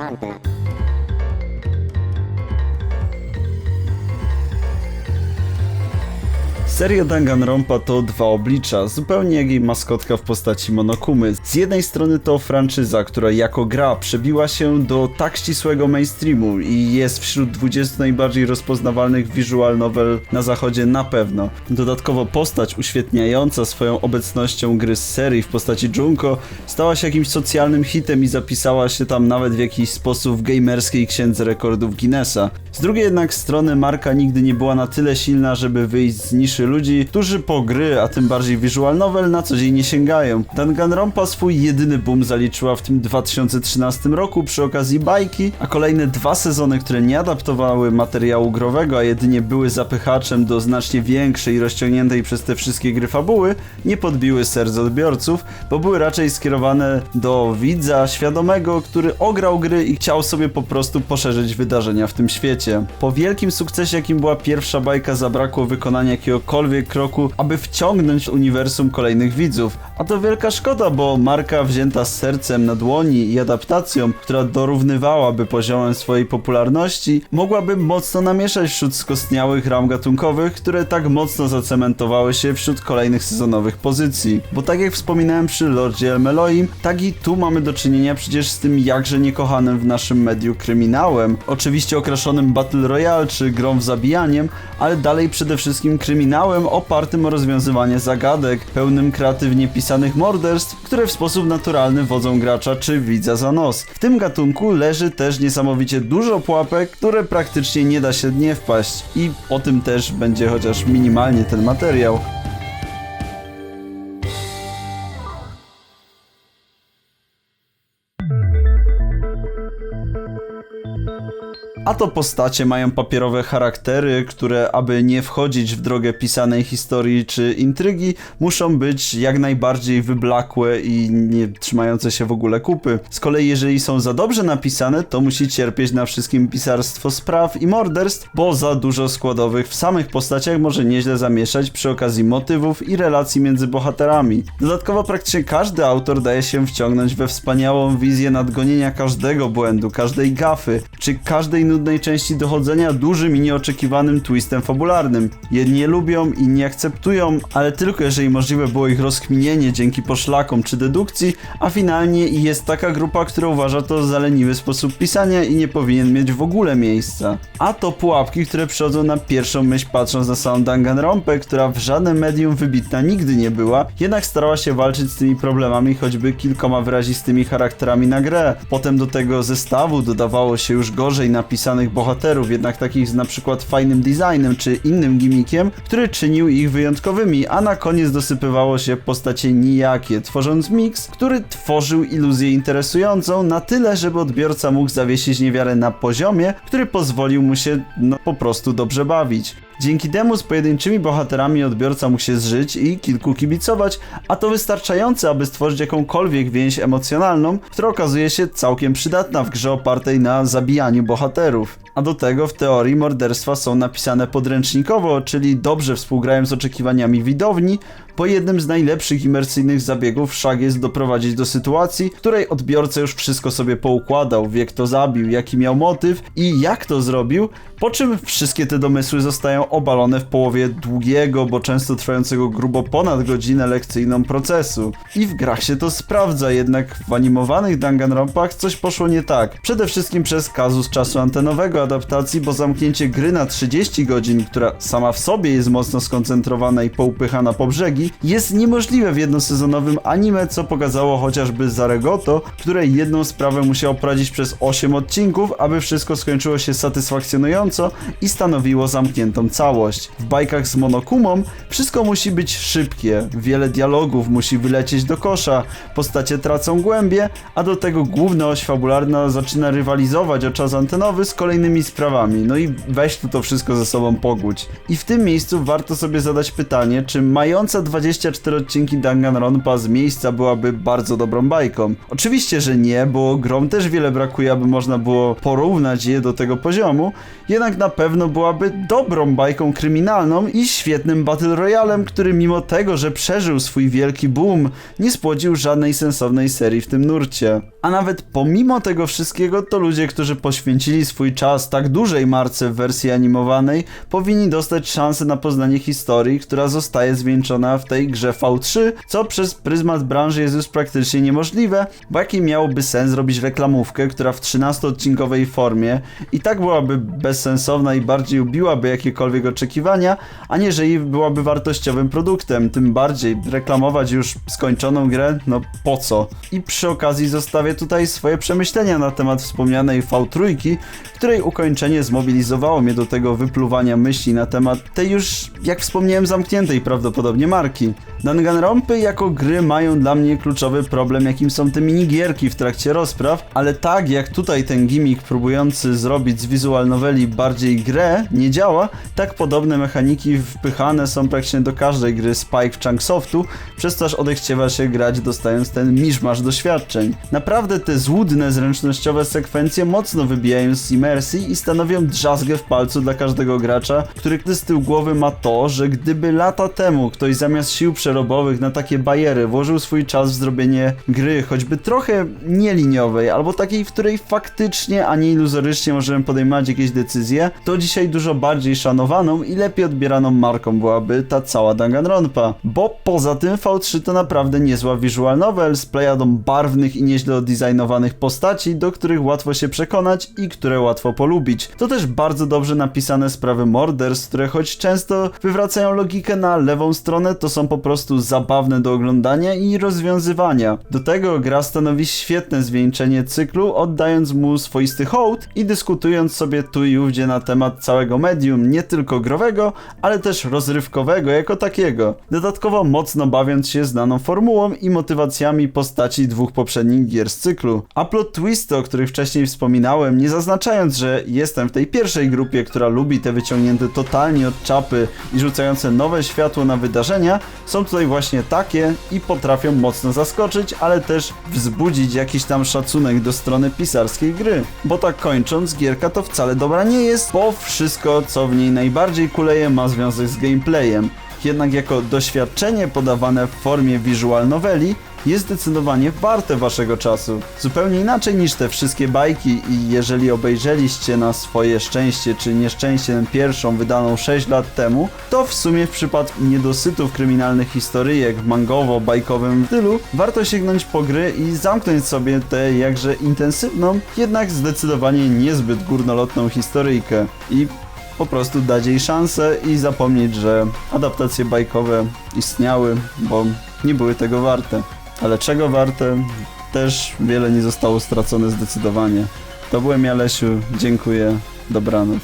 naprawdę. Seria Danganronpa to dwa oblicza, zupełnie jak jej maskotka w postaci Monokumy. Z jednej strony to franczyza, która jako gra przebiła się do tak ścisłego mainstreamu i jest wśród 20 najbardziej rozpoznawalnych visual novel na zachodzie na pewno. Dodatkowo postać uświetniająca swoją obecnością gry z serii w postaci Junko stała się jakimś socjalnym hitem i zapisała się tam nawet w jakiś sposób w gamerskiej księdze rekordów Guinnessa. Z drugiej jednak strony marka nigdy nie była na tyle silna, żeby wyjść z niszy ludzi, którzy po gry, a tym bardziej visual novel na co dzień nie sięgają. Danganronpa swój jedyny boom zaliczyła w tym 2013 roku przy okazji bajki, a kolejne dwa sezony, które nie adaptowały materiału growego, a jedynie były zapychaczem do znacznie większej rozciągniętej przez te wszystkie gry fabuły, nie podbiły serc odbiorców, bo były raczej skierowane do widza świadomego, który ograł gry i chciał sobie po prostu poszerzyć wydarzenia w tym świecie. Po wielkim sukcesie, jakim była pierwsza bajka, zabrakło wykonania jakiegokolwiek kroku, aby wciągnąć w uniwersum kolejnych widzów. A to wielka szkoda, bo marka wzięta z sercem na dłoni i adaptacją, która dorównywałaby poziomem swojej popularności, mogłaby mocno namieszać wśród skostniałych ram gatunkowych, które tak mocno zacementowały się wśród kolejnych sezonowych pozycji. Bo tak jak wspominałem przy Lordzie Elmeloim, tak i tu mamy do czynienia przecież z tym jakże niekochanym w naszym mediu kryminałem. Oczywiście okraszonym Battle Royale czy grą w zabijaniem, ale dalej przede wszystkim kryminałem opartym o rozwiązywanie zagadek, pełnym kreatywnie pisanych morderstw, które w sposób naturalny wodzą gracza czy widza za nos. W tym gatunku leży też niesamowicie dużo pułapek, które praktycznie nie da się nie wpaść i o tym też będzie chociaż minimalnie ten materiał. A to postacie mają papierowe charaktery, które aby nie wchodzić w drogę pisanej historii czy intrygi, muszą być jak najbardziej wyblakłe i nie trzymające się w ogóle kupy. Z kolei jeżeli są za dobrze napisane, to musi cierpieć na wszystkim pisarstwo spraw i morderstw, bo za dużo składowych w samych postaciach może nieźle zamieszać przy okazji motywów i relacji między bohaterami. Dodatkowo praktycznie każdy autor daje się wciągnąć we wspaniałą wizję nadgonienia każdego błędu, każdej gafy, czy każdej nudnej części dochodzenia dużym i nieoczekiwanym twistem fabularnym. Jedni je lubią, inni akceptują, ale tylko jeżeli możliwe było ich rozkminienie dzięki poszlakom czy dedukcji, a finalnie jest taka grupa, która uważa to za leniwy sposób pisania i nie powinien mieć w ogóle miejsca. A to pułapki, które przychodzą na pierwszą myśl patrząc na samą Danganronpę, która w żadnym medium wybitna nigdy nie była, jednak starała się walczyć z tymi problemami choćby kilkoma wyrazistymi charakterami na grę. Potem do tego zestawu dodawało się już gorzej napisanych bohaterów, jednak takich z na przykład fajnym designem czy innym gimmickiem, który czynił ich wyjątkowymi, a na koniec dosypywało się postacie nijakie, tworząc miks, który tworzył iluzję interesującą na tyle, żeby odbiorca mógł zawiesić niewiarę na poziomie, który pozwolił mu się no, po prostu dobrze bawić. Dzięki temu z pojedynczymi bohaterami odbiorca mógł się zżyć i kilku kibicować, a to wystarczające, aby stworzyć jakąkolwiek więź emocjonalną, która okazuje się całkiem przydatna w grze opartej na zabijaniu bohaterów. A do tego w teorii morderstwa są napisane podręcznikowo, czyli dobrze współgrają z oczekiwaniami widowni, bo jednym z najlepszych imersyjnych zabiegów wszak jest doprowadzić do sytuacji, w której odbiorca już wszystko sobie poukładał, wie kto zabił, jaki miał motyw i jak to zrobił, po czym wszystkie te domysły zostają obalone w połowie długiego, bo często trwającego grubo ponad godzinę lekcyjną procesu. I w grach się to sprawdza, jednak w animowanych Danganronpach coś poszło nie tak. Przede wszystkim przez kazus czasu antenowego adaptacji, bo zamknięcie gry na 30 godzin, która sama w sobie jest mocno skoncentrowana i poupychana po brzegi, jest niemożliwe w jednosezonowym anime, co pokazało chociażby Zaregoto, które jedną sprawę musiało prowadzić przez 8 odcinków, aby wszystko skończyło się satysfakcjonująco i stanowiło zamkniętą całość. W bajkach z Monokumą wszystko musi być szybkie, wiele dialogów musi wylecieć do kosza, postacie tracą głębie, a do tego główna oś fabularna zaczyna rywalizować o czas antenowy z kolejnymi sprawami. No i weź tu to wszystko ze sobą pogódź. I w tym miejscu warto sobie zadać pytanie, czy mająca 24 odcinki Danganronpa z miejsca byłaby bardzo dobrą bajką? Oczywiście, że nie, bo grom też wiele brakuje, aby można było porównać je do tego poziomu, jednak na pewno byłaby dobrą bajką bajką kryminalną i świetnym Battle Royalem, który mimo tego, że przeżył swój wielki boom, nie spłodził żadnej sensownej serii w tym nurcie. A nawet pomimo tego wszystkiego, to ludzie, którzy poświęcili swój czas tak dużej marce w wersji animowanej, powinni dostać szansę na poznanie historii, która zostaje zwieńczona w tej grze V3, co przez pryzmat branży jest już praktycznie niemożliwe, bo jaki miałoby sens robić reklamówkę, która w 13-odcinkowej formie i tak byłaby bezsensowna i bardziej ubiłaby jakiekolwiek oczekiwania, aniżeli byłaby wartościowym produktem, tym bardziej reklamować już skończoną grę, no po co? I przy okazji zostawię tutaj swoje przemyślenia na temat wspomnianej V3, której ukończenie zmobilizowało mnie do tego wypluwania myśli na temat tej już, jak wspomniałem, zamkniętej prawdopodobnie marki. Danganronpy jako gry mają dla mnie kluczowy problem, jakim są te minigierki w trakcie rozpraw, ale tak jak tutaj ten gimmick próbujący zrobić z visual noveli bardziej grę nie działa, tak podobne mechaniki wpychane są praktycznie do każdej gry Spike Chunksoftu, przez co aż odechciewa się grać dostając ten miszmasz doświadczeń. Naprawdę te złudne, zręcznościowe sekwencje mocno wybijają z imersji i stanowią drzazgę w palcu dla każdego gracza, który z tyłu głowy ma to, że gdyby lata temu ktoś zamiast sił przerobowych na takie bajery włożył swój czas w zrobienie gry, choćby trochę nieliniowej, albo takiej, w której faktycznie, a nie iluzorycznie możemy podejmować jakieś decyzje, to dzisiaj dużo bardziej i lepiej odbieraną marką byłaby ta cała Danganronpa. Bo poza tym V3 to naprawdę niezła visual novel z plejadą barwnych i nieźle oddesignowanych postaci, do których łatwo się przekonać i które łatwo polubić. To też bardzo dobrze napisane sprawy morderstw, które choć często wywracają logikę na lewą stronę, to są po prostu zabawne do oglądania i rozwiązywania. Do tego gra stanowi świetne zwieńczenie cyklu, oddając mu swoisty hołd i dyskutując sobie tu i ówdzie na temat całego medium, nie tylko growego, ale też rozrywkowego jako takiego. Dodatkowo mocno bawiąc się znaną formułą i motywacjami postaci dwóch poprzednich gier z cyklu. A plot twisty, o których wcześniej wspominałem, nie zaznaczając, że jestem w tej pierwszej grupie, która lubi te wyciągnięte totalnie od czapy i rzucające nowe światło na wydarzenia, są tutaj właśnie takie i potrafią mocno zaskoczyć, ale też wzbudzić jakiś tam szacunek do strony pisarskiej gry. Bo tak kończąc, gierka to wcale dobra nie jest, bo wszystko, co w niej najbardziej kuleje, ma związek z gameplayem. Jednak jako doświadczenie podawane w formie visual noveli, jest zdecydowanie warte waszego czasu. Zupełnie inaczej niż te wszystkie bajki i jeżeli obejrzeliście na swoje szczęście czy nieszczęście pierwszą wydaną 6 lat temu, to w sumie w przypadku niedosytów kryminalnych historyjek w mangowo-bajkowym stylu warto sięgnąć po gry i zamknąć sobie tę jakże intensywną, jednak zdecydowanie niezbyt górnolotną historyjkę. I po prostu dać jej szansę i zapomnieć, że adaptacje bajkowe istniały, bo nie były tego warte. Ale czego warte? Też wiele nie zostało stracone zdecydowanie. To byłem ja, Lesiu. Dziękuję. Dobranoc.